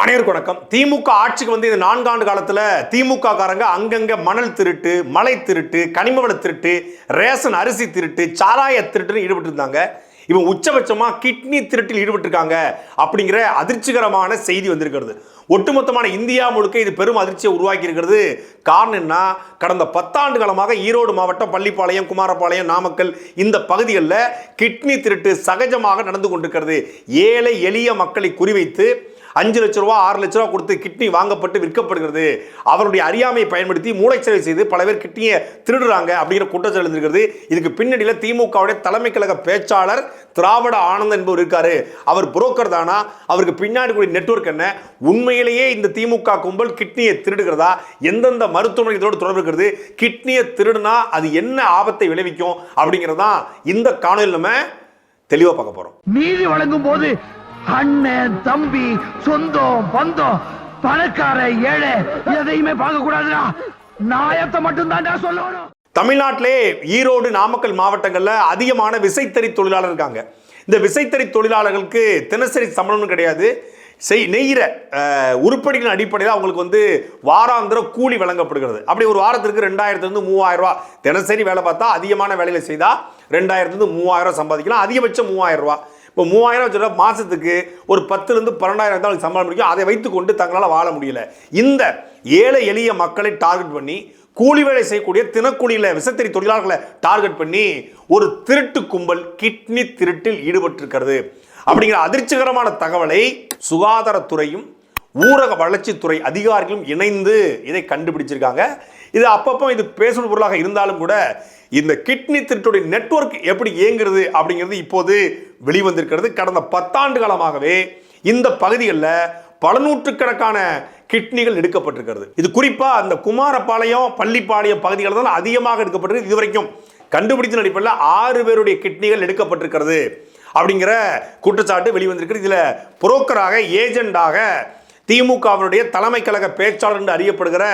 அனைவருக்கு வணக்கம். திமுக ஆட்சிக்கு வந்து இந்த நான்காண்டு காலத்தில் திமுக காரங்க அங்கங்க மணல் திருட்டு மலை திருட்டு கனிமவள திருட்டு ரேஷன் அரிசி திருட்டு சாராய திருட்டுன்னு ஈடுபட்டு இருந்தாங்க இவன் உச்சபட்சமாக கிட்னி திருட்டில் ஈடுபட்டிருக்காங்க அப்படிங்கிற அதிர்ச்சிகரமான செய்தி வந்திருக்கிறது. ஒட்டுமொத்தமான இந்தியா முழுக்க இது பெரும் அதிர்ச்சியை உருவாக்கி இருக்கிறது காரணம் என்ன கடந்த பத்தாண்டு காலமாக ஈரோடு மாவட்டம் பள்ளிப்பாளையம் குமாரபாளையம் நாமக்கல் இந்த பகுதிகளில் கிட்னி திருட்டு சகஜமாக நடந்து கொண்டிருக்கிறது. ஏழை எளிய மக்களை குறிவைத்து அஞ்சு லட்ச ரூபா ஆறு லட்ச ரூபா கொடுத்து கிட்னி வாங்கப்பட்டு விற்கப்படுகிறது. அவருடைய அறியாமையை பயன்படுத்தி மூளைச்சலை செய்து பல பேர் கிட்னியை திருடுறாங்க அப்படிங்கிற குற்றச்சாட்டு எழுந்திருக்கிறது. இதுக்கு பின்னணியில் திமுகவுடைய தலைமை கழக பேச்சாளர் திராவிட ஆனந்த் என்பவர் இருக்காரு. அவர் புரோக்கர் தானா? அவருக்கு பின்னாடி கூடிய நெட்வொர்க் என்ன? உண்மையிலேயே இந்த திமுக கும்பல் கிட்னியை திருடுகிறதா? எந்தெந்த மருத்துவமனை இதோடு தொடர்பு இருக்கிறது? கிட்னியை திருடுனா அது என்ன ஆபத்தை விளைவிக்கும்? அப்படிங்கிறதான் இந்த காணொலி நம்ம தெளிவாக பார்க்க போகிறோம் நீதி வழங்கும் போது அண்ணன் தம்பி சொந்தம் பந்தம் பணக்கார ஏழை எதையுமே பார்க்க கூடாதுடா நாயத்தை மட்டும் சொல்லணும். தமிழ்நாட்டிலே ஈரோடு நாமக்கல் மாவட்டங்களில் அதிகமான விசைத்தறி தொழிலாளர் இருக்காங்க. இந்த விசைத்தறி தொழிலாளர்களுக்கு தினசரி சம்பளம்னு கிடையாது. செய் நெய்கிற அஹ், உருப்படிகளின் அடிப்படையில் அவங்களுக்கு வந்து வாராந்திர கூலி வழங்கப்படுகிறது. அப்படி ஒரு வாரத்திற்கு ரெண்டாயிரத்துலேருந்து மூவாயிரம் ரூபா. தினசரி வேலை பார்த்தா அதிகமான வேலையில் செய்தால் ரெண்டாயிரத்துலேருந்து மூவாயிரம் ரூபா சம்பாதிக்கலாம். அதிகபட்சம் மூவாயிரம் ரூபா. இப்போ மூவாயிரம் வச்சுருந்தா மாதத்துக்கு ஒரு பத்துலேருந்து பன்னெண்டாயிரம் தான் சம்பளம் முடியும் அதை வைத்துக்கொண்டு தங்களால் வாழ முடியல. இந்த ஏழை எளிய மக்களை டார்கெட் பண்ணி கூலி வேலை செய்யக்கூடிய தினக்கூலியில் விசத்தறி தொழிலாளர்களை டார்கெட் பண்ணி ஒரு திருட்டு கும்பல் கிட்னி திருட்டில் ஈடுபட்டிருக்கிறது. அப்படிங்கிற அதிர்ச்சிகரமான தகவலை சுகாதாரத்துறையும் ஊரக வளர்ச்சித்துறை அதிகாரிகளும் இணைந்து இதை கண்டுபிடிச்சிருக்காங்க. இது அப்பப்போ இது பேசும் பொருளாக இருந்தாலும் கூட இந்த கிட்னி திருட்டுடைய நெட்வொர்க் எப்படி இயங்குறது அப்படிங்கிறது இப்போது வெளிவந்திருக்கிறது. கடந்த பத்தாண்டு காலமாகவே இந்த பகுதிகளில் பல நூற்றுக்கணக்கான கிட்னிகள் எடுக்கப்பட்டிருக்கிறது. இது குறிப்பாக அந்த குமாரபாளையம் பள்ளிப்பாளையம் பகுதிகளில் தான் அதிகமாக எடுக்கப்பட்டிருக்கு. இதுவரைக்கும் கண்டுபிடித்த அடிப்படையில் ஆறு பேருடைய கிட்னிகள் எடுக்கப்பட்டிருக்கிறது அப்படிங்கிற குற்றச்சாட்டு வெளிவந்திருக்கிறது. இதில் புரோக்கராக ஏஜெண்டாக திமுகவினுடைய தலைமை கழக பேச்சாளர் என்று அறியப்படுகிற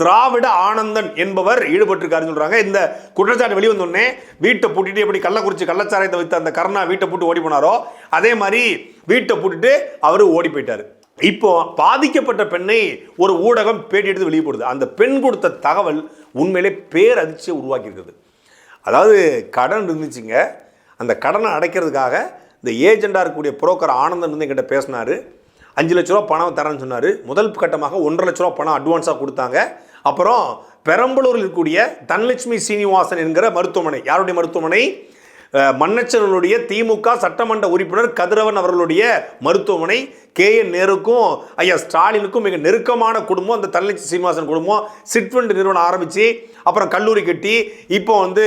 திராவிட ஆனந்தன் என்பவர் ஈடுபட்டிருக்காருன்னு சொல்றாங்க. இந்த குற்றச்சாட்டு வெளிவந்தோடனே வீட்டை பூட்டிட்டு எப்படி கள்ளக்குறிச்சி கள்ளச்சாராயத்தை வைத்த அந்த கருணா வீட்டை பூட்டு ஓடி போனாரோ அதே மாதிரி வீட்டை பூட்டிட்டு அவர் ஓடி போயிட்டார். இப்போ பாதிக்கப்பட்ட பெண்ணை ஒரு ஊடகம் பேட்டி எடுத்து வெளியே போடுது அந்த பெண் கொடுத்த தகவல் உண்மையிலே பேரதிர்ச்சியை உருவாக்கி இருக்குது அதாவது கடன் இருந்துச்சுங்க. அந்த கடனை அடைக்கிறதுக்காக இந்த ஏஜெண்டாக இருக்கக்கூடிய புரோக்கர் ஆனந்தன் வந்து என்கிட்ட பேசினார். அஞ்சு லட்ச ரூபா பணம் தரேன்னு சொன்னார். முதல் கட்டமாக ஒன்றரை லட்ச ரூபா பணம் அட்வான்ஸாக கொடுத்தாங்க. அப்புறம் பெரம்பலூரில் இருக்கக்கூடிய தனலட்சுமி சீனிவாசன் என்கிற மருத்துவமனை. யாருடைய மருத்துவமனை? மன்னச்சனுடைய திமுக சட்டமன்ற உறுப்பினர் கதிரவன் அவர்களுடைய மருத்துவமனை. கே. என். நேருக்கும் ஐயா ஸ்டாலினுக்கும் மிக நெருக்கமான குடும்பம் அந்த தனலட்சுமி சீனிவாசன் குடும்பம் சிட்ஃபண்ட் நிறுவனம் ஆரம்பித்து அப்புறம் கல்லூரி கட்டி இப்போ வந்து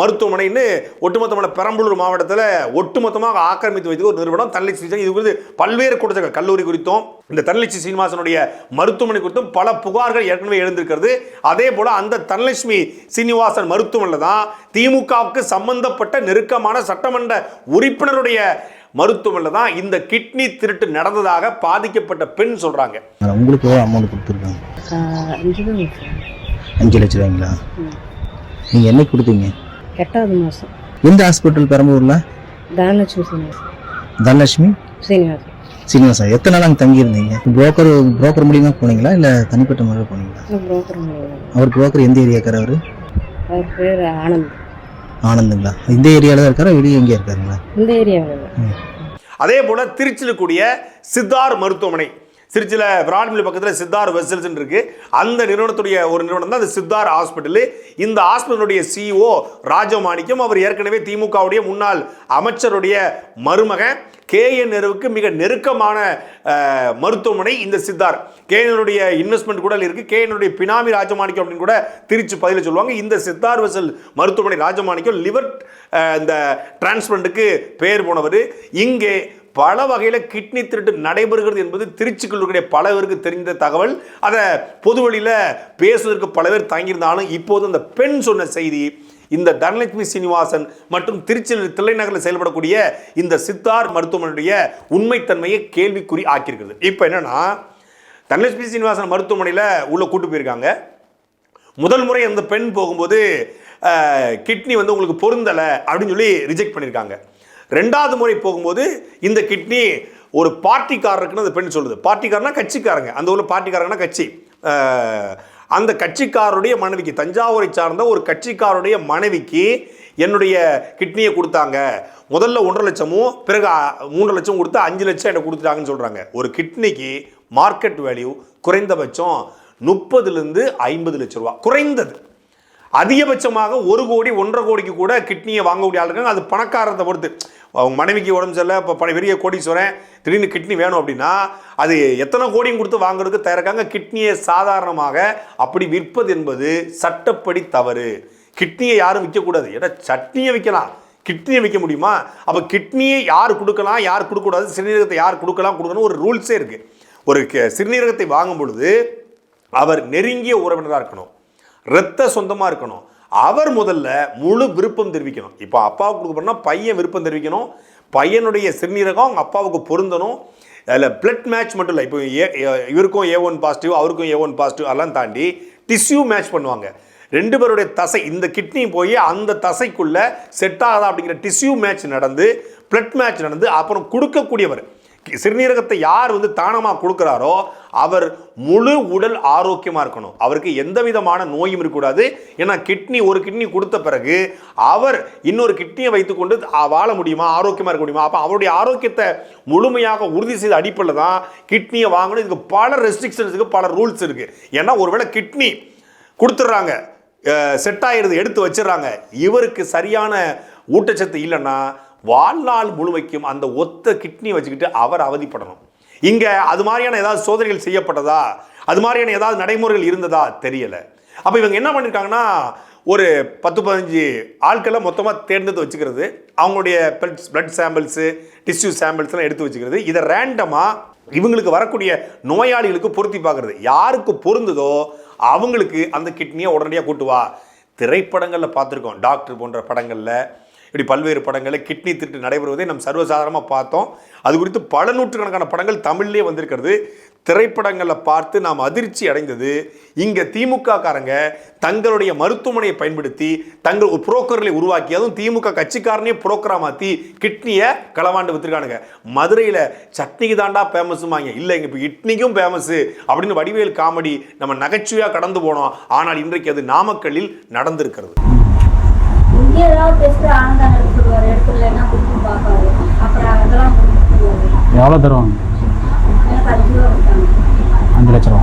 மருத்துவமனைன்னு ஒட்டுமொத்தமான பெரம்பலூர் மாவட்டத்தில் ஒட்டுமொத்தமாக ஆக்கிரமித்து வைத்து ஒரு நிறுவனம் தனலட்சுமி சீனிவாசன். இது குறித்து பல்வேறு குற்றச்சாட்டு கல்லூரி குறித்தும் இந்த தனலட்சுமி சீனிவாசனுடைய மருத்துவமனை குறித்தும் பல புகார்கள் ஏற்கனவே எழுந்திருக்கிறது. அதே போல் அந்த தனலட்சுமி சீனிவாசன் மருத்துவமனையில் தான் திமுகவுக்கு சம்பந்தப்பட்ட நெருக்கமான சட்டமன்ற உறுப்பினருடைய மருத்துவமனையில் தான் இந்த கிட்னி திருட்டு நடந்ததாக பாதிக்கப்பட்ட பெண் சொல்றாங்க. மேடம், உங்களுக்கு எவ்வளோ அமௌண்ட் கொடுத்துருக்காங்க? அஞ்சு தான் சார் அஞ்சு லட்ச ரூபாய்ங்களா நீங்கள் என்னைக்கு கொடுத்தீங்க? எட்டாவது மாதம் எந்த ஹாஸ்பிட்டல் பெரம்பூரில் தனலட்சுமி சீனிவாசன் தனலட்சுமி? சீனிவாசன். சீனிவாசா எத்தனை நாள் அங்கே தங்கியிருந்தீங்க? புரோக்கர் புரோக்கர் மூலியமா போனீங்களா? இல்லை தனிப்பட்ட முறையில் போனீங்களா? புரோக்கர் மூலம் அவர் புரோக்கர் எந்த ஏரியாக்கார் அவர்? அவர் பேர் ஆனந்த். ஆனந்துங்களா? இந்த ஏரியாவில் தான் இருக்காரா? வெளியே எங்கேயா இருக்காருங்களா? இந்த ஏரியாவில் அதே போல திருச்சியில் இருக்கக்கூடிய சித்தார் மருத்துவமனை. திருச்சியில் விராட்மில் பக்கத்தில் சித்தார் வெசல்ஸ் இருக்கு. அந்த நிறுவனத்துடைய ஒரு நிறுவனம் தான் அந்த சித்தார் ஹாஸ்பிட்டல். இந்த ஹாஸ்பிட்டலுடைய சிஇஓ ராஜமாணிக்கம் அவர் ஏற்கனவே திமுகவுடைய முன்னாள் அமைச்சருடைய மருமகன். கேஎன் நேருவுக்கு மிக நெருக்கமான மருத்துவமனை இந்த சித்தார். கேஎனுடைய இன்வெஸ்ட்மெண்ட் கூட இருக்கு. கேஎன்னுடைய பினாமி ராஜமாணிக்கம் அப்படின்னு கூட திருச்சி பதில சொல்லுவாங்க. இந்த சித்தார் வசல் மருத்துவமனை ராஜமாணிக்கம் லிவர் இந்த டிரான்ஸ்பிளண்ட்டுக்கு பெயர் போனவர். இங்கே பல வகையில் கிட்னி திருட்டு நடைபெறுகிறது என்பது திருச்சிக்குள் இருக்கக்கூடிய பல பேருக்கு தெரிந்த தகவல். அதை பொது வழியில் பேசுவதற்கு பல பேர் தங்கியிருந்தாலும் இப்போது அந்த பெண் சொன்ன செய்தி இந்த தனலட்சுமி சீனிவாசன் மற்றும் திருச்சி தில்லைநகரில் செயல்படக்கூடிய இந்த சித்தார் மருத்துவமனையுடைய உண்மைத்தன்மையை கேள்விக்குறி ஆக்கியிருக்கிறது. இப்போ என்னன்னா தனலட்சுமி சீனிவாசன் மருத்துவமனையில் உள்ள கூட்டு போயிருக்காங்க. முதல் முறை அந்த பெண் போகும்போது கிட்னி வந்து உங்களுக்கு பொருந்தலை அப்படின்னு சொல்லி ரிஜெக்ட் பண்ணியிருக்காங்க. ரெண்டாவது முறை போகும்போது இந்த கிட்னி ஒரு பார்ட்டிக்காரருக்குன்னு அந்த பெண் சொல்லுது. பார்ட்டிக்காரனா கட்சிக்காரங்க. அந்த ஊரில் பார்ட்டிக்காரங்கன்னா கட்சி. அந்த கட்சிக்காரருடைய மனைவிக்கு தஞ்சாவூரை சார்ந்த ஒரு கட்சிக்காரருடைய மனைவிக்கு என்னுடைய கிட்னியை கொடுத்தாங்க. முதல்ல ஒன்றரை லட்சமும் பிறகு மூன்று லட்சம் கொடுத்து அஞ்சு லட்சம் எனக்கு கொடுத்துட்டாங்கன்னு சொல்கிறாங்க ஒரு கிட்னிக்கு மார்க்கெட் வேல்யூ குறைந்தபட்சம் முப்பதுலேருந்து ஐம்பது லட்ச ரூபா. குறைந்தது. அதிகபட்சமாக ஒரு கோடி ஒன்றரை கோடிக்கு கூட கிட்னியை வாங்கக்கூடிய ஆள் இருக்காங்க. அது பணக்காரத்தை பொறுத்து. அவங்க மனைவிக்கு உடம்பு சரியில்லை இப்போ பண பெரிய கோடீஸ்வரன் திடீர்னு கிட்னி வேணும் அப்படின்னா அது எத்தனை கோடியும் கொடுத்து வாங்குறதுக்கு தயாரிக்காங்க கிட்னியை சாதாரணமாக அப்படி விற்பது என்பது சட்டப்படி தவறு. கிட்னியை யாரும் விற்கக்கூடாது. ஏன்னா சட்னியை விற்கலாம். கிட்னியை விற்க முடியுமா? அப்போ கிட்னியை யார் கொடுக்கலாம் யார் கொடுக்கக்கூடாது? சிறுநீரகத்தை யார் கொடுக்கலாம் கொடுக்கணும் ஒரு ரூல்ஸே இருக்குது ஒரு சிறுநீரகத்தை வாங்கும் பொழுது அவர் நெருங்கிய உறவினராக இருக்கணும். ரத்த சொந்தமாக இருக்கணும். அவர் முதல்ல முழு விருப்பம் தெரிவிக்கணும். இப்போ அப்பாவுக்கு கொடுக்க பையன் விருப்பம் தெரிவிக்கணும். பையனுடைய சிறுநீரகம் அவங்க அப்பாவுக்கு பொருந்தணும். அதில் பிளட் மேட்ச் மட்டும் இல்லை இப்போ ஏ இவருக்கும் ஏ ஒன் பாசிட்டிவ் அவருக்கும் ஏ ஒன் பாசிட்டிவ் அதெல்லாம் தாண்டி டிஷ்யூ மேட்ச் பண்ணுவாங்க. ரெண்டு பேருடைய தசை இந்த கிட்னி போய் அந்த தசைக்குள்ளே செட் ஆகாதா அப்படிங்கிற டிஷ்யூ மேட்ச் நடந்து பிளட் மேட்ச் நடந்து அப்புறம் கொடுக்கக்கூடியவர். சிறுநீரகத்தை யார் வந்து தானமாக கொடுக்குறாரோ அவர் முழு உடல் ஆரோக்கியமாக இருக்கணும். அவருக்கு எந்த விதமான நோயும் இருக்கக்கூடாது. ஏன்னா கிட்னி ஒரு கிட்னி கொடுத்த பிறகு அவர் இன்னொரு கிட்னியை வைத்துக்கொண்டு வாழ முடியுமா? ஆரோக்கியமாக இருக்க முடியுமா? அப்போ அவருடைய ஆரோக்கியத்தை முழுமையாக உறுதி செய்த அடிப்படையில் தான் கிட்னியை வாங்கணும். இதுக்கு பல ரெஸ்ட்ரிக்ஷன்ஸ் இருக்குது பல ரூல்ஸ் இருக்குது ஏன்னா ஒருவேளை கிட்னி கொடுத்துட்றாங்க செட் ஆகிடுது எடுத்து வச்சிடுறாங்க. இவருக்கு சரியான ஊட்டச்சத்து இல்லைன்னா வாழ்நாள் முழுமைக்கும் அந்த ஒத்த கிட்னி வச்சுக்கிட்டு அவர் அவதிப்படணும். இங்கே அது மாதிரியான ஏதாவது சோதனைகள் செய்யப்பட்டதா? அது மாதிரியான ஏதாவது நடைமுறைகள் இருந்ததா? தெரியலை. அப்போ இவங்க என்ன பண்ணியிருக்காங்கன்னா ஒரு பத்து பதினஞ்சு ஆட்களை மொத்தமாக தேர்ந்தெடுத்து வச்சுக்கிறது அவங்களுடைய பிளட் பிளட் சாம்பிள்ஸு டிஷ்யூ சாம்பிள்ஸ்லாம் எடுத்து வச்சுக்கிறது. இதை ரேண்டமாக இவங்களுக்கு வரக்கூடிய நோயாளிகளுக்கு பொருத்தி பார்க்குறது. யாருக்கு பொருந்ததோ அவங்களுக்கு அந்த கிட்னியை உடனடியாக கூட்டு வா. திரைப்படங்களில் பார்த்துருக்கோம். டாக்டர் போன்ற படங்களில் இப்படி பல்வேறு படங்களில் கிட்னி திருட்டு நடைபெறுவதை நம் சர்வசாதாரணமாக பார்த்தோம். அது குறித்து பல நூற்றுக்கணக்கான படங்கள் தமிழ்லேயே வந்திருக்கிறது. திரைப்படங்களில் பார்த்து நாம் அதிர்ச்சி அடைந்தது. இங்கே திமுக காரங்க தங்களுடைய மருத்துவமனையை பயன்படுத்தி தங்கள் ஒரு புரோக்கர்களை உருவாக்கி அதுவும் திமுக கட்சிக்காரனே புரோக்கரா மாற்றி கிட்னியை களவாண்டு வித்துருக்கானுங்க. மதுரையில் சட்னிக்கு தாண்டா ஃபேமஸுமாங்க இல்லை இங்கே இப்போ இட்னிக்கும் ஃபேமஸு அப்படின்னு வடிவேல் காமெடி நம்ம நகைச்சுவையாக கடந்து போனோம். ஆனால் இன்றைக்கு அது நாமக்கல்லில் நடந்திருக்கிறது. ஏதாவது டெஸ்ட் ஆனந்தான் எடுத்துருவாரு எடுத்துடலைன்னா கொடுத்து பார்ப்பாரு. அப்புறம் அதெல்லாம் எவ்வளோ தருவாங்க? எனக்கு அஞ்சு ரூபா கொடுத்தாங்க. அஞ்சு லட்ச ரூபா.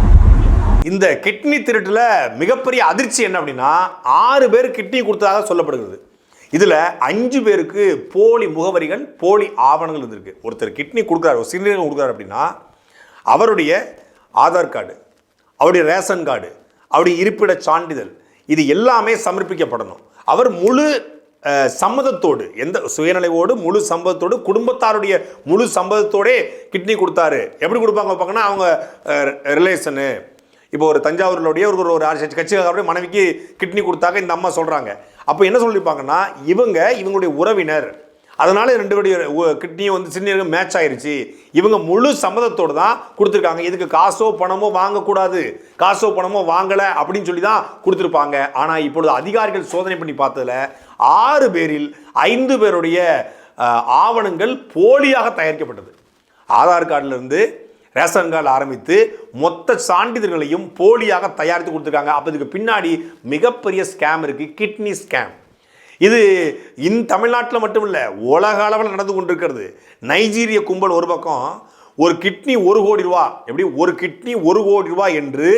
இந்த கிட்னி திருட்டில் மிகப்பெரிய அதிர்ச்சி என்ன அப்படின்னா ஆறு பேர் கிட்னி கொடுத்ததாக சொல்லப்படுகிறது. இதில் அஞ்சு பேருக்கு போலி முகவரிகள் போலி ஆவணங்கள் இருந்திருக்கு. ஒருத்தர் கிட்னி கொடுக்குறாரு ஒரு சிறுநீரகம் கொடுக்குறாரு அப்படின்னா அவருடைய ஆதார் கார்டு அவருடைய ரேஷன் கார்டு அவருடைய இருப்பிட சான்றிதழ் இது எல்லாமே சமர்ப்பிக்கப்படணும். அவர் முழு சம்மதத்தோடு எந்த சுயநிலைவோடு முழு சம்மதத்தோடு குடும்பத்தாருடைய முழு சம்மதத்தோடே கிட்னி கொடுத்தாரு. எப்படி கொடுப்பாங்க பார்ப்பாங்கன்னா அவங்க ரிலேஷனு. இப்போ ஒரு தஞ்சாவூரினுடைய ஒரு ஒரு அரசு கட்சிக்காரருடைய மனைவிக்கு கிட்னி கொடுத்தாங்க இந்த அம்மா சொல்கிறாங்க அப்போ என்ன சொல்லியிருப்பாங்கன்னா இவங்க இவங்களுடைய உறவினர் அதனால் ரெண்டு பேருடைய கிட்னியும் வந்து சிறுநீரகம் மேட்ச் ஆயிருச்சு. இவங்க முழு சம்மதத்தோடு தான் கொடுத்துருக்காங்க. இதுக்கு காசோ பணமோ வாங்கக்கூடாது. காசோ பணமோ வாங்கலை அப்படின்னு சொல்லி தான் கொடுத்துருப்பாங்க. ஆனால் இப்பொழுது அதிகாரிகள் சோதனை பண்ணி பார்த்ததுல ஆறு பேரில் ஐந்து பேருடைய ஆவணங்கள் போலியாக தயாரிக்கப்பட்டது. ஆதார் கார்டிலிருந்து ரேஷன் கார்டு ஆரம்பித்து மொத்த சான்றிதழ்களையும் போலியாக தயாரித்து கொடுத்துருக்காங்க. அப்போ இதுக்கு பின்னாடி மிகப்பெரிய ஸ்கேம் இருக்குது கிட்னி ஸ்கேம் இது இந் தமிழ்நாட்டில் மட்டும் இல்லை உலக அளவில் நடந்து கொண்டிருக்கிறது. நைஜீரிய கும்பல் ஒரு பக்கம் ஒரு கிட்னி ஒரு கோடி ரூபா எப்படி ஒரு கிட்னி ஒரு கோடி ரூபா என்று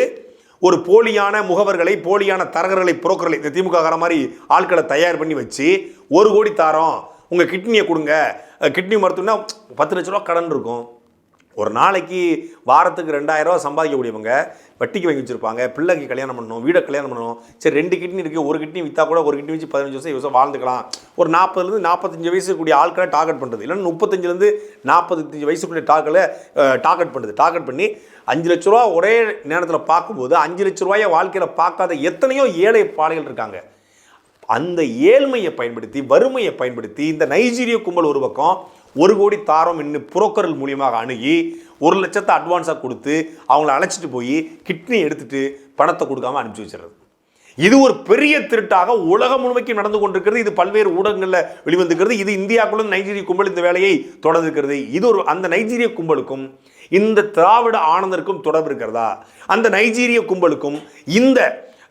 ஒரு போலியான முகவர்களை போலியான தரகர்களை புரோக்கர்களை இந்த திமுக மாதிரி ஆட்களை தயார் பண்ணி வச்சு ஒரு கோடி தாரோம். உங்கள் கிட்னியை கொடுங்க. கிட்னி மருத்துவம்னா பத்து லட்ச ரூபா கடன் இருக்கும். ஒரு நாளைக்கு வாரத்துக்கு ரெண்டாயிரரூவா சம்பாதிக்கக்கூடியவங்க வட்டிக்கு வாங்கி வச்சுருப்பாங்க பிள்ளைக்கு கல்யாணம் பண்ணணும் வீடை கல்யாணம் பண்ணணும். சரி ரெண்டு கிட்னி இருக்குது ஒரு கிட்னி விற்றா கூட ஒரு கிட்னி வச்சு பதினஞ்சு வருஷம் வருஷம் வாழ்ந்துக்கலாம். ஒரு நாற்பதுலேருந்து நாற்பத்தஞ்சு வயசு கூடிய ஆட்களை டார்கெட் பண்ணுறது இல்லைன்னா முப்பத்தஞ்சுலேருந்து நாற்பத்தஞ்சு வயசுக்குரிய டாக்களை டார்கெட் பண்ணுது டார்கெட் பண்ணி அஞ்சு லட்ச ரூபா ஒரே நேரத்தில் பார்க்கும்போது அஞ்சு லட்ச ரூபாயை வாழ்க்கையில் பார்க்காத எத்தனையோ ஏழை பாடைகள் இருக்காங்க. அந்த ஏழ்மையை பயன்படுத்தி வறுமையை பயன்படுத்தி இந்த நைஜீரிய கும்பல் ஒரு பக்கம் ஒரு கோடி தாரம் இன்னும் புரோக்கர்கள் மூலியமாக அணுகி ஒரு லட்சத்தை அட்வான்ஸாக கொடுத்து அவங்கள அழைச்சிட்டு போய் கிட்னி எடுத்துட்டு பணத்தை கொடுக்காம அனுப்பிச்சி வச்சிடுறது. இது ஒரு பெரிய திருட்டாக உலகம் முழுமைக்கும் நடந்து கொண்டிருக்கிறது. இது பல்வேறு ஊடகங்களில் வெளிவந்திருக்கிறது. இது இந்தியாக்குள்ள நைஜீரிய கும்பல் இந்த வேலையை தொடர்ந்திருக்கிறது. இது ஒரு அந்த நைஜீரிய கும்பலுக்கும் இந்த திராவிட ஆனந்தருக்கும் தொடர்பு இருக்கிறதா? அந்த நைஜீரிய கும்பலுக்கும் இந்த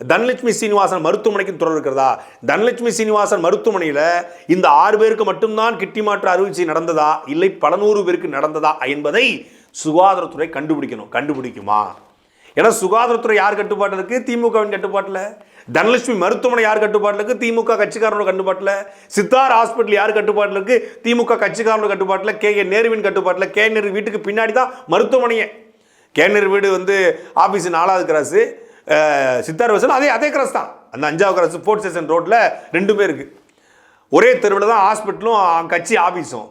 தனலட்சுமி சீனிவாசன் மருத்துவமனைக்கும் தொடர்பு இருக்கிறதா? தனலட்சுமி சீனிவாசன் மருத்துவமனையில் இந்த ஆறு பேருக்கு மட்டும்தான் கிட்டி மாற்று அறுவை சிகிச்சை நடந்ததா? இல்லை பல நூறு பேருக்கு நடந்ததா என்பதை சுகாதாரத்துறை கண்டுபிடிக்கணும். கண்டுபிடிக்குமா? ஏன்னா சுகாதாரத்துறை யார் கட்டுப்பாட்டில் இருக்குது திமுகவின் கட்டுப்பாட்டில். தனலட்சுமி மருத்துவமனை யார் கட்டுப்பாட்டில் இருக்குது திமுக கட்சிக்காரனோட கட்டுப்பாட்டில். சித்தார் ஹாஸ்பிட்டல் யார் கட்டுப்பாட்டில் இருக்குது திமுக கட்சிக்காரனோட கட்டுப்பாட்டில். கே. கே நேருவின் கட்டுப்பாட்டில். கே. நேரு வீட்டுக்கு பின்னாடி தான் மருத்துவமனையே. கே. நேரு வீடு வந்து ஆஃபீஸ் நாலாவது கிராஸு. சித்தார் வசல் அதே அதே கிராஸ் தான். அந்த அஞ்சாவது கிராஸ் ஸ்போர்ட்ஸ் ஸ்டேஷன் ரோட்டில் ரெண்டு பேருக்கு ஒரே தெருவில் தான் ஹாஸ்பிட்டலும் கட்சி ஆஃபீஸும்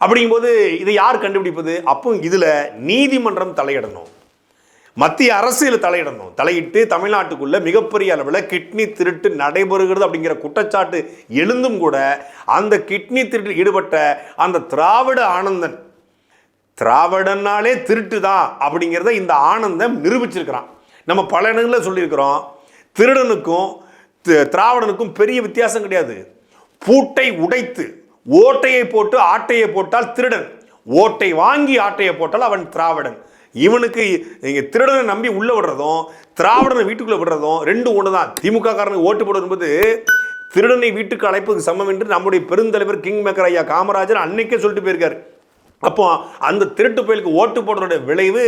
அப்படிங்கும்போது இதை யார் கண்டுபிடிப்பது? அப்போ இதில் நீதிமன்றம் தலையிடணும். மத்திய அரசியல் தலையிடணும். தலையிட்டு தமிழ்நாட்டுக்குள்ளே மிகப்பெரிய அளவில் கிட்னி திருட்டு நடைபெறுகிறது அப்படிங்கிற குற்றச்சாட்டு எழுந்தும் கூட அந்த கிட்னி திருட்டில் ஈடுபட்ட அந்த திராவிட ஆனந்தன் திராவிடனாலே திருட்டு தான் அப்படிங்கிறத இந்த ஆனந்தம் நிரூபிச்சிருக்கிறான். நம்ம பல இடங்களில் சொல்லியிருக்கிறோம். திருடனுக்கும் தி- திராவிடனுக்கும் பெரிய வித்தியாசம் கிடையாது. பூட்டை உடைத்து ஓட்டையை போட்டு ஆட்டையை போட்டால் திருடன். ஓட்டை வாங்கி ஆட்டையை போட்டால் அவன் திராவிடன். இவனுக்கு நீங்கள் திருடனை நம்பி உள்ளே விடுறதும் திராவிடனை வீட்டுக்குள்ளே விடுறதும் ரெண்டு ஒன்று தான் திமுக காரனுக்கு ஓட்டு போடுவது என்பது திருடனை வீட்டுக்கு அழைப்புக்கு சமம் என்று நம்முடைய பெருந்தலைவர் கிங் மேக்கர் ஐயா காமராஜர் அன்னைக்கே சொல்லிட்டு போயிருக்காரு. அப்போ அந்த திருட்டு புயலுக்கு ஓட்டு போடுறதோட விளைவு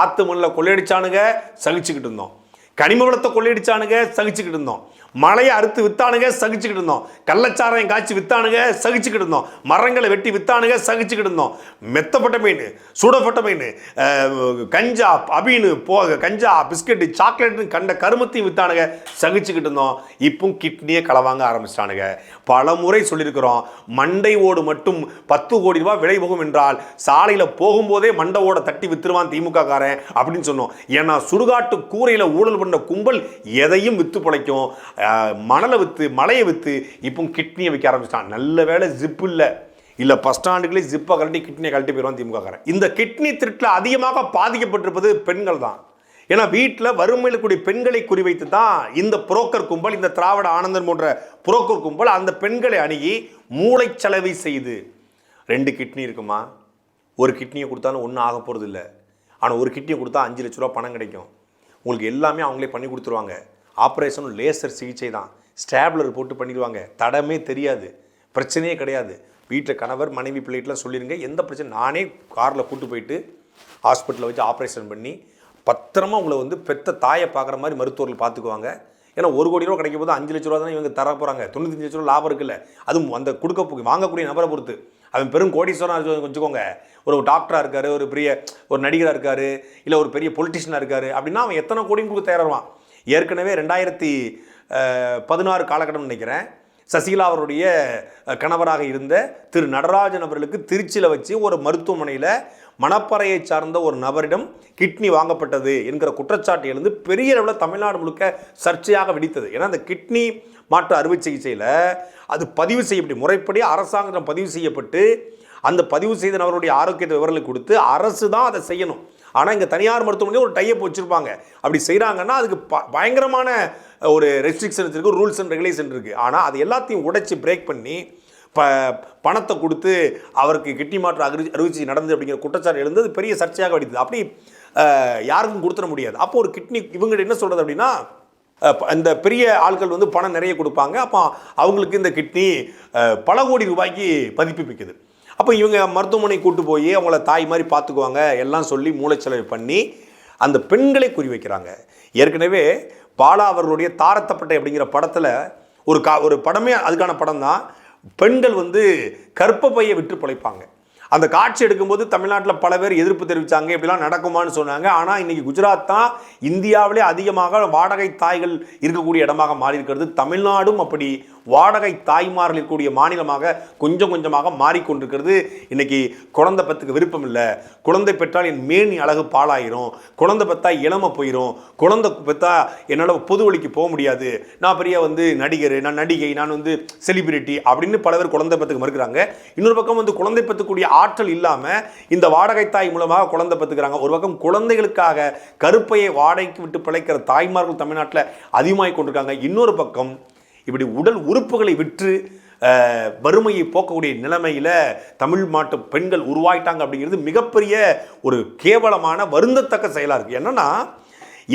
ஆத்து மண்ணில் கொள்ளையடிச்சானுங்க சகிச்சுக்கிட்டு இருந்தோம். கனிம வளத்தை கொள்ளையடிச்சானுங்க சகிச்சுக்கிட்டு இருந்தோம். மலையை அறுத்து வித்தானுங்க சகிச்சுக்கிட்டு இருந்தோம். கள்ளச்சாராயம் காய்ச்சி வித்தானுங்க சகிச்சுக்கிட்டு இருந்தோம். மரங்களை வெட்டி வித்தானுங்க சகிச்சுக்கிட்டு இருந்தோம். மெத்தப்பட்ட மீன் சூடப்பட்ட மீன் கஞ்சா அபீனு போக கஞ்சா பிஸ்கெட்டு சாக்லேட்னு கண்ட கருமத்தையும் வித்தானுங்க சகிச்சுக்கிட்டு இருந்தோம். இப்போ கிட்னியை களவாங்க ஆரம்பிச்சிட்டானுங்க. பல முறை சொல்லியிருக்கிறோம் மண்டை ஓடு மட்டும் பத்து கோடி ரூபாய் விலை போகும் என்றால் சாலையில் போகும்போதே மண்டை ஓட தட்டி வித்துருவான் திமுக காரன் அப்படின்னு சொன்னோம். ஏன்னா சுடுகாட்டு கூரையில் ஊழல் பண்ண கும்பல் எதையும் வித்து பிழைக்கும். மணலை வித்து மலையை வித்து இப்போ கிட்னியை விற்க ஆரம்பிச்சிட்டான். நல்ல வேலை ஜிப்பு இல்லை. இல்லை பஸ் ஸ்டாண்டுகளே ஜிப்பை கழட்டி கிட்னியை கழட்டி போயிடுவான் திமுக இந்த கிட்னி திருட்டில் அதிகமாக பாதிக்கப்பட்டிருப்பது பெண்கள் தான். ஏன்னா வீட்டில் வறுமையில் கூடிய பெண்களை குறிவைத்து தான் இந்த புரோக்கர் கும்பல் இந்த திராவிட ஆனந்தன் போன்ற புரோக்கர் கும்பல் அந்த பெண்களை அணுகி மூளைச்சலவை செய்து ரெண்டு கிட்னி இருக்குமா? ஒரு கிட்னியை கொடுத்தாலும் ஒன்றும் ஆக போகிறது இல்லை ஆனால் ஒரு கிட்னியை கொடுத்தா அஞ்சு லட்ச ரூபா பணம் கிடைக்கும். உங்களுக்கு எல்லாமே அவங்களே பண்ணி கொடுத்துருவாங்க. ஆப்ரேஷனும் லேசர் சிகிச்சை தான். ஸ்டேப்லர் போட்டு பண்ணிடுவாங்க. தடமே தெரியாது. பிரச்சனையே கிடையாது. வீட்டில் கணவர் மனைவி பிள்ளைகிட்டலாம் சொல்லிடுங்க எந்த பிரச்சனை? நானே காரில் கூட்டு போயிட்டு ஹாஸ்பிட்டலில் வச்சு ஆப்ரேஷன் பண்ணி பத்திரமா உங்களை வந்து பெத்த தாயை பார்க்குற மாதிரி மருத்துவர்கள் பார்த்துக்குவாங்க. ஏன்னா ஒரு கோடி ரூபா கிடைக்கும் போது அஞ்சு லட்ச ரூபா தானே இவங்க தர போகிறாங்க தொண்ணூத்தஞ்சு லட்ச ரூபா லாபம் இருக்குல்ல. அதுவும் அந்த கொடுக்க வாங்கக்கூடிய நபரை பொறுத்து. அவன் பெரும் கோடீஸ்வரன் வச்சுக்கோங்க. ஒரு டாக்டராக இருக்காரு ஒரு பெரிய ஒரு நடிகராக இருக்காரு இல்லை ஒரு பெரிய பொலிட்டிஷியனாக இருக்காரு. அப்படின்னா அவன் எத்தனை கோடியும் கொடுக்க தயாராவான். ஏற்கனவே ரெண்டாயிரத்தி பதினாறு காலகட்டம் நினைக்கிறேன். சசிகலா அவருடைய கணவராக இருந்த திரு நடராஜன் அவர்களுக்கு திருச்சியில் வச்சு ஒரு மருத்துவமனையில் மணப்பறையை சார்ந்த ஒரு நபரிடம் கிட்னி வாங்கப்பட்டது என்கிற குற்றச்சாட்டு எழுந்து பெரிய அளவில் தமிழ்நாடு முழுக்க சர்ச்சையாக வெடித்தது. ஏன்னா அந்த கிட்னி மாற்று அறுவை சிகிச்சையில் அது பதிவு செய்யப்பட்டு முறைப்படி அரசாங்கத்தில் பதிவு செய்யப்பட்டு அந்த பதிவு செய்த நபருடைய ஆரோக்கியத்தை விவரங்களை கொடுத்து அரசு தான் அதை செய்யணும். ஆனால் இங்கே தனியார் மருத்துவமனையில் ஒரு டைப் வச்சுருப்பாங்க. அப்படி செய்கிறாங்கன்னா அதுக்கு ப- பயங்கரமான ஒரு ரெஸ்ட்ரிக்ஷன்ஸ் இருக்குது ரூல்ஸ் அண்ட் ரெகுலேஷன் இருக்குது ஆனால் அது எல்லாத்தையும் உடைச்சி பிரேக் பண்ணி ப பணத்தை கொடுத்து அவருக்கு கிட்னி மாற்று அறுவை அறுவை நடந்தது அப்படிங்கிற குற்றச்சாட்டு எழுந்தது பெரிய சர்ச்சையாக வெடித்தது. அப்படி யாருக்கும் கொடுத்துட முடியாது. அப்போ ஒரு கிட்னி இவங்க என்ன சொல்கிறது அப்படின்னா இந்த பெரிய ஆட்கள் வந்து பணம் நிறைய கொடுப்பாங்க. அப்போ அவங்களுக்கு இந்த கிட்னி பல கோடி ரூபாய்க்கு பதிப்பு மிக்குது அப்போ இவங்க மருத்துவமனை கூட்டு போய் அவங்கள தாய் மாதிரி பார்த்துக்குவாங்க. எல்லாம் சொல்லி மூளைச்சலவை பண்ணி அந்த பெண்களை குறி வைக்கிறாங்க. ஏற்கனவே பாலா அவர்களுடைய தாரத்தப்பட்டை அப்படிங்கிற படத்தில் ஒரு கா ஒரு படமே அதுக்கான படம் தான் பெண்கள் வந்து கற்ப பையை விட்டு பிழைப்பாங்க. அந்த காட்சி எடுக்கும்போது தமிழ்நாட்டில் பல பேர் எதிர்ப்பு தெரிவித்தாங்க இப்படிலாம் நடக்குமான்னு சொன்னாங்க. ஆனால் இன்றைக்கி குஜராத் தான் இந்தியாவிலே அதிகமாக வாடகை தாய்கள் இருக்கக்கூடிய இடமாக மாறி இருக்கிறது தமிழ்நாடும் அப்படி வாடகை தாய்மார்கள் இருக்கக்கூடிய மாநிலமாக கொஞ்சம் கொஞ்சமாக மாறிக்கொண்டிருக்கிறது. இன்னைக்கு குழந்தை பத்துக்கு விருப்பம் இல்லை. குழந்தை பெற்றால் என் மேனி அழகு பாழாயிரும். குழந்தை பெற்றா இளமை போயிடும் குழந்தை பெற்றா என்னால் பொது வழிக்கு போக முடியாது. நான் பெரிய வந்து நடிகர் நான் நடிகை நான் வந்து செலிபிரிட்டி அப்படின்னு பல பேர் குழந்தை பத்துக்கு மறுக்கிறாங்க. இன்னொரு பக்கம் வந்து குழந்தை பத்துக்கூடிய ஆற்றல் இல்லாமல் இந்த வாடகை தாய் மூலமாக குழந்தை பத்துக்கிறாங்க. ஒரு பக்கம் குழந்தைகளுக்காக கருப்பையை வாடகைக்கு விட்டு பிழைக்கிற தாய்மார்கள் தமிழ்நாட்டில் அதிகமாகி கொண்டிருக்காங்க. இன்னொரு பக்கம் இப்படி உடல் உறுப்புகளை விற்று வறுமையை போக்கக்கூடிய நிலைமையில் தமிழ் மாட்டு பெண்கள் உருவாயிட்டாங்க அப்படிங்கிறது மிகப்பெரிய ஒரு கேவலமான வருந்தத்தக்க செயலாக இருக்குது என்னன்னா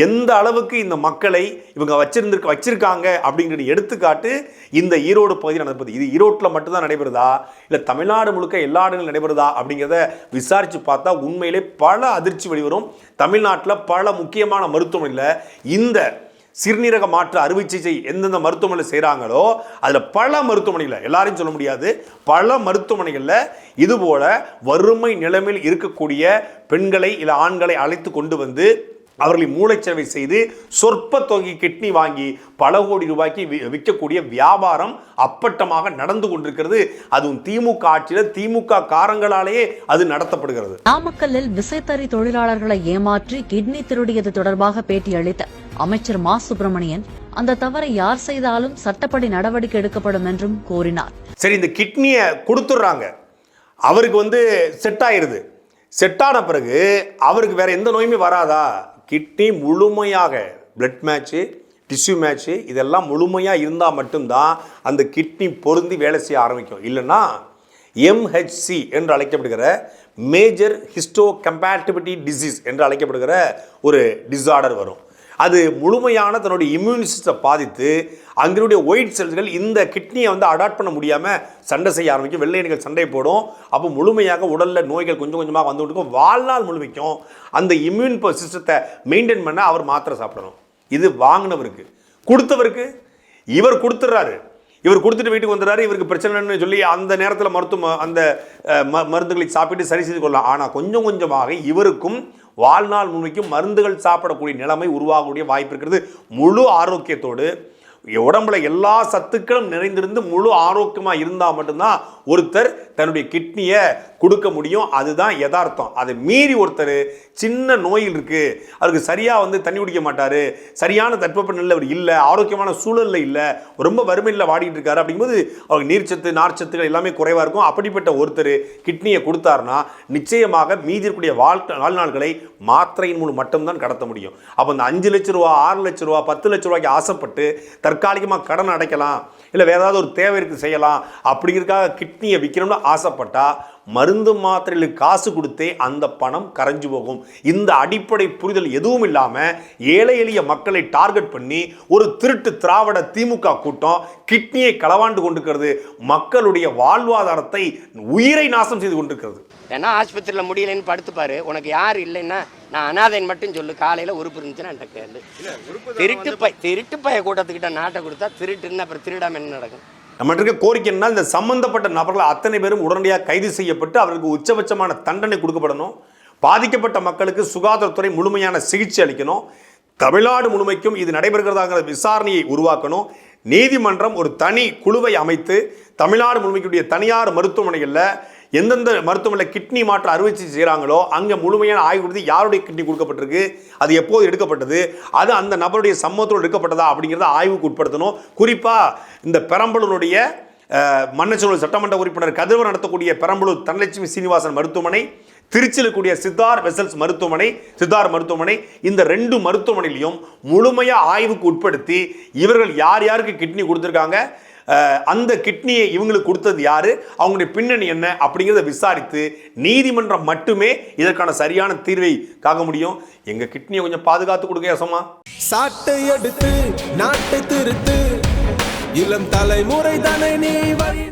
எந்த அளவுக்கு இந்த மக்களை இவங்க வச்சிருந்துருக்கு வச்சிருக்காங்க அப்படிங்கிறது எடுத்துக்காட்டு இந்த ஈரோடு பகுதியில் நடப்பது. இது ஈரோட்டில் மட்டும்தான் நடைபெறுதா? இல்லை தமிழ்நாடு முழுக்க எல்லா இடங்களும் நடைபெறுதா? அப்படிங்கிறத விசாரித்து பார்த்தா உண்மையிலே பல அதிர்ச்சி வெளிவரும். தமிழ்நாட்டில் பல முக்கியமான மருத்துவமனையில் இந்த சிறுநீரக மாற்று அறுவை சிகிச்சை எந்தெந்த மருத்துவமனையில் செய்கிறாங்களோ அதில் பல மருத்துவமனைகளில் எல்லாரையும் சொல்ல முடியாது பல மருத்துவமனைகளில் இதுபோல வறுமை நிலைமையில் இருக்கக்கூடிய பெண்களை இல்லை ஆண்களை அழைத்து கொண்டு வந்து அவர்களை மூளைச்சேவை செய்து சொற்ப தொகை கிட்னி வாங்கி பல கோடி ரூபாய்க்கு விற்கக்கூடிய வியாபாரம் அப்பட்டமாக நடந்து கொண்டிருக்கிறது. அதுவும் திமுக ஆட்சியில் திமுக காரங்களாலேயே அது நடத்தப்படுகிறது. நாமக்கல்லில் விசைத்தறி தொழிலாளர்களை ஏமாற்றி கிட்னி திருடியது தொடர்பாக பேட்டியளித்த அமைச்சர் மா. சுப்பிரமணியன் அந்த தவறை யார் செய்தாலும் சட்டப்படி நடவடிக்கை எடுக்கப்படும் என்றும் கூறினார். சரி இந்த கிட்னியை கொடுத்துட்றாங்க. அவருக்கு வந்து செட் ஆயிருது செட் ஆன பிறகு அவருக்கு வேற எந்த நோயுமே வராதா? கிட்னி முழுமையாக பிளட் மேட்ச்சு டிஷ்யூ மேட்ச்சு இதெல்லாம் முழுமையாக இருந்தால் மட்டும்தான் அந்த கிட்னி பொருந்தி வேலை செய்ய ஆரம்பிக்கும். இல்லைன்னா எம்ஹெச்சி என்று அழைக்கப்படுகிற மேஜர் ஹிஸ்டோ கம்பேட்டிபிலிட்டி டிசீஸ் என்று அழைக்கப்படுகிற ஒரு டிஸார்டர் வரும். அது முழுமையான தன்னுடைய இம்யூன் சிஸ்டத்தை பாதித்து அங்கினுடைய ஒயிட் செல்கள் இந்த கிட்னியை வந்து அடாப்ட் பண்ண முடியாமல் சண்டை செய்ய ஆரம்பிக்கும். வெள்ளையணிகள் சண்டை போடும். அப்போ முழுமையாக உடலில் நோய்கள் கொஞ்சம் கொஞ்சமாக வந்து கொடுக்கும் வாழ்நாள் முழுமைக்கும் அந்த இம்யூன் சிஸ்டத்தை மெயின்டைன் பண்ண அவர் மாத்திரை சாப்பிடணும். இது வாங்கினவருக்கு. கொடுத்தவருக்கு. இவர் கொடுத்துட்றாரு. இவர் கொடுத்துட்டு வீட்டுக்கு வந்துடுறாரு. இவருக்கு பிரச்சனைன்னு சொல்லி அந்த நேரத்தில் மருத்துவ அந்த ம- மருந்துகளை சாப்பிட்டு சரி செய்து கொள்ளலாம். ஆனால் கொஞ்சம் கொஞ்சமாக இவருக்கும் வாழ்நாள் முழுமைக்கும் மருந்துகள் சாப்பிடக்கூடிய நிலைமை உருவாகக்கூடிய வாய்ப்பு இருக்கிறது. முழு ஆரோக்கியத்தோடு உடம்புல எல்லா சத்துக்களும் நிறைந்திருந்து முழு ஆரோக்கியமாக இருந்தால் மட்டும்தான் ஒருத்தர் தன்னுடைய கிட்னியை கொடுக்க முடியும். அதுதான் யதார்த்தம். அதை மீறி ஒருத்தர் சின்ன நோயில் இருக்குது அவருக்கு சரியாக வந்து தண்ணி குடிக்க மாட்டார். சரியான தட்பவெப்பநிலையில் அவர் இல்லை. ஆரோக்கியமான சூழலில் இல்லை. ரொம்ப வறுமையில் வாடிட்டு இருக்காரு. அப்படிங்கும்போது அவருக்கு நீர்ச்சத்து நார்ச்சத்துக்கள் எல்லாமே குறைவாக இருக்கும். அப்படிப்பட்ட ஒருத்தர் கிட்னியை கொடுத்தாருன்னா நிச்சயமாக மீதி இருக்கக்கூடிய வாழ்க்கை வாழ்நாள்களை மாத்திரையின் மூலம் மட்டும்தான் கடத்த முடியும். அப்போ அந்த அஞ்சு லட்ச ரூபா ஆறு லட்ச ரூபா பத்து லட்ச ரூபாய்க்கு ஆசைப்பட்டு தற்காலிகமாக கடன் அடைக்கலாம் இல்லை வேறு ஏதாவது ஒரு தேவை இருக்கு செய்யலாம். அப்படிங்கிறதுக்காக கிட்னியை விற்கணும்னு ஆசைப்பட்டால் மருந்து மாத்திரைகளுக்கு காசு கொடுத்தே அந்த பணம் கரைஞ்சு போகும். இந்த அடிப்படை புரிதல் எதுவும் இல்லாமல் ஏழை எளிய மக்களை டார்கெட் பண்ணி ஒரு திருட்டு திராவிட திமுக கூட்டம் கிட்னியை களவாண்டு கொண்டிருக்கிறது. மக்களுடைய வாழ்வாதாரத்தை உயிரை நாசம் செய்து கொண்டிருக்கிறது. ஏன்னா ஆஸ்பத்திரியில் முடியலைன்னு படுத்துப்பாரு உனக்கு யார் இல்லைன்னா நான் அனாதைன்னு மட்டும் சொல்லு. காலையில் உறுப்பு இருந்துச்சுன்னா என்கிட்ட கேளு. திருட்டு பை திருட்டு பைய கூட்டத்துக்கிட்ட நாட்டை கொடுத்தா திருட்டுன்னு அப்புறம் திருடாம என்ன நடக்கும்? நம்மகிட்ட இருக்க கோரிக்கை என்ன இந்த சம்பந்தப்பட்ட நபர்கள் அத்தனை பேரும் உடனடியாக கைது செய்யப்பட்டு அவர்களுக்கு உச்சபட்சமான தண்டனை கொடுக்கப்படணும். பாதிக்கப்பட்ட மக்களுக்கு சுகாதாரத்துறை முழுமையான சிகிச்சை அளிக்கணும். தமிழ்நாடு முழுமைக்கும் இது நடைபெறுகிறதாங்கிற விசாரணையை உருவாக்கணும். நீதிமன்றம் ஒரு தனி குழுவை அமைத்து தமிழ்நாடு முழுமைக்குடைய தனியார் மருத்துவமனைகளில் எந்தெந்த மருத்துவமனையில் கிட்னி மாற்றம் அறுவை செய்கிறாங்களோ அங்கே முழுமையான ஆய்வு கொடுத்து யாருடைய கிட்னி கொடுக்கப்பட்டிருக்கு அது எப்போது எடுக்கப்பட்டது அது அந்த நபருடைய சம்மத்தோடு எடுக்கப்பட்டதா அப்படிங்கிறத ஆய்வுக்கு உட்படுத்தணும். குறிப்பாக இந்த பெரம்பலூருடைய மன்னச்சூழல் சட்டமன்ற உறுப்பினர் கதிரவர் நடத்தக்கூடிய பெரம்பலூர் தனலட்சுமி சீனிவாசன் மருத்துவமனை திருச்சியில் கூடிய சித்தார் வெசல்ஸ் மருத்துவமனை சித்தார் மருத்துவமனை இந்த ரெண்டு மருத்துவமனையிலையும் முழுமையாக ஆய்வுக்கு உட்படுத்தி இவர்கள் யார் யாருக்கு கிட்னி கொடுத்துருக்காங்க அந்த கிட்னியை இவங்களுக்கு கொடுத்தது யாரு? அவங்களுடைய பின்னணி என்ன அப்படிங்கிறத விசாரித்து நீதிமன்றம் மட்டுமே இதற்கான சரியான தீர்வை காக்க முடியும். எங்க கிட்னியை கொஞ்சம் பாதுகாத்து கொடுக்க யசமா. சாட்டை எடுத்து நாட்டை திருத்து. இளம் தலைமுறை தானே நீ